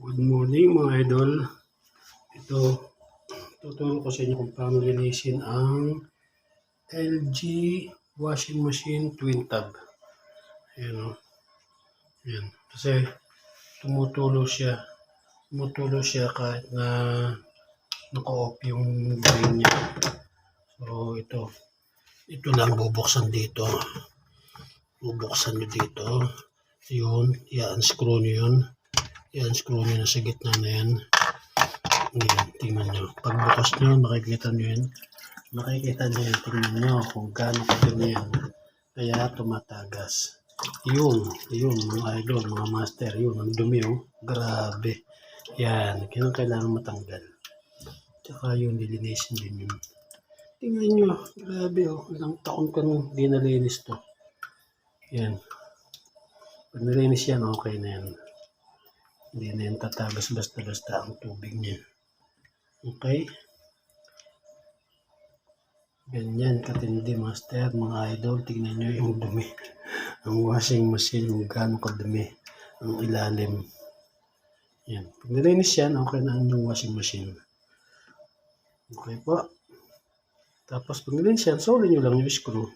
Good morning mga idol. Ito, tuturo ko sa inyo kung paano linisin ang LG washing machine twin tab. Ayan o. Ayan. Kasi tumutulo siya. Tumutulo siya kahit na naka-off yung drain niya. So ito. Ito lang bubuksan dito. Bubuksan nyo dito. Yun. I-unscrew nyo yun. I-unscrew nyo na sa gitna na yan. Ayan, tingnan nyo. Pagbukas nyo, makikita nyo yan. Makikita nyo yan. Tingnan nyo kung gaano kadumi yan. Kaya tumatagas. Yun, yun, mga idol, mga master, yun, ang dumi oh. Grabe. Yan, kailangan kailangan matanggal. Tsaka yun, nilinisin din yun. Tingnan nyo, grabe oh. Ilang taon ka nung di nalinis to. Yan. Pag nalinis yan, okay na yan. Hindi na yan tatagas basta-basta ang tubig niya. Okay? Ganyan katindi master, mga idol. Tingnan nyo yung dumi. Ang washing machine, yung gaano kadumi. Ang ilalim. Yan. Pag nilinis yan, okay na ang inyong washing machine. Okay po. Tapos pag nilinis yan, solin nyo lang yung screw.